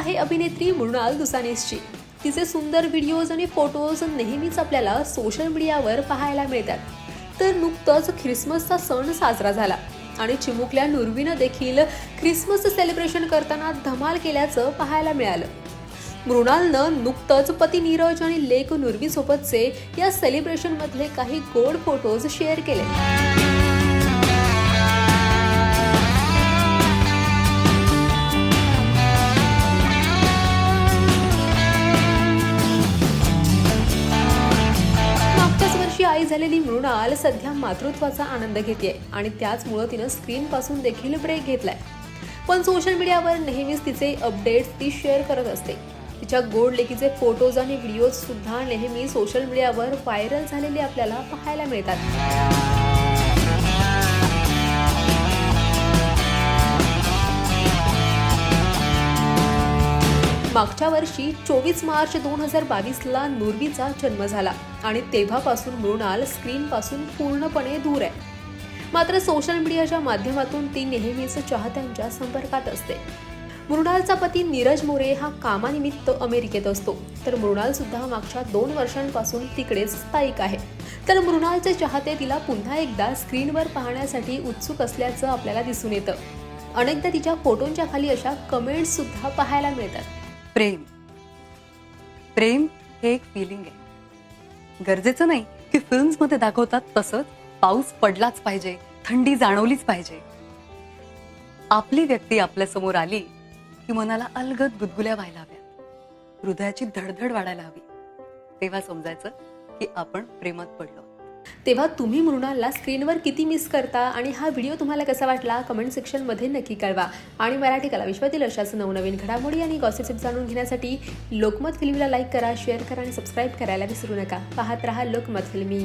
आहे अभिनेत्री मृणाल दुसानीसची तिचे सुंदर व्हिडिओज आणि फोटोज नेहमीच आपल्याला सोशल मीडियावर पाहायला मिळतात. तर नुकतंच ख्रिसमसचा सण साजरा झाला आणि चिमुकल्या नुरवीनं देखील ख्रिसमस सेलिब्रेशन करताना धमाल केल्याचं पाहायला मिळालं. मृणालनं नुकतंच पती नीरज आणि लेक नुरवीसोबतचे या सेलिब्रेशनमधले काही गोड फोटोज शेअर केले. अशी आई झालेली मृणाल सध्या मातृत्वाचा आनंद घेते आणि त्याचमुळं तिनं स्क्रीन पासून देखील ब्रेक घेतलाय. पण सोशल मीडियावर नेहमीच तिचे अपडेट्स ती शेअर करत असते. तिच्या गोड लेकीचे फोटोज आणि व्हिडिओज सुद्धा नेहमी सोशल मीडियावर व्हायरल झालेले आपल्याला पाहायला मिळतात. मागच्या वर्षी चोवीस मार्च दोन हजार बावीसला नुरवीचा जन्म झाला आणि तेव्हापासून मृणाल स्क्रीनपासून पूर्णपणे दूर आहे. मात्र सोशल मीडियाच्या माध्यमातून ती नेहमीच चाहत्यांच्या संपर्कात असते. मृणालचा पती नीरज मोरे हा कामानिमित्त अमेरिकेत असतो. तर मृणाल सुद्धा मागच्या दोन वर्षांपासून तिकडेच स्थायिक आहे. तर मृणालचे चाहते तिला पुन्हा एकदा स्क्रीनवर पाहण्यासाठी उत्सुक असल्याचं आपल्याला दिसून येतं. अनेकदा तिच्या फोटोंच्या खाली अशा कमेंट्स सुद्धा पाहायला मिळतात. प्रेम. प्रेम हे एक फिलिंग आहे. गरजेचं नाही की फिल्म्समध्ये दाखवतात तसंच पाऊस पडलाच पाहिजे थंडी जाणवलीच पाहिजे. आपली व्यक्ती आपल्यासमोर आली की मनाला अलगद गुदगुल्या व्हायला हव्या हृदयाची धडधड वाढायला हवी. तेव्हा समजायचं की आपण प्रेमात पडलो. तेव्हा तुम्ही मृणालला स्क्रीनवर किती मिस करता आणि हा व्हिडिओ तुम्हाला कसा वाटला? कमेंट सेक्शनमध्ये नक्की कळवा. आणि मराठी कला विश्वातील अशाच नवनवीन घडामोडी आणि गॉसिप जाणून घेण्यासाठी लोकमत फिल्मीला लाईक करा शेअर करा आणि सबस्क्राईब करायला विसरू नका. पाहत रहा लोकमत फिल्मी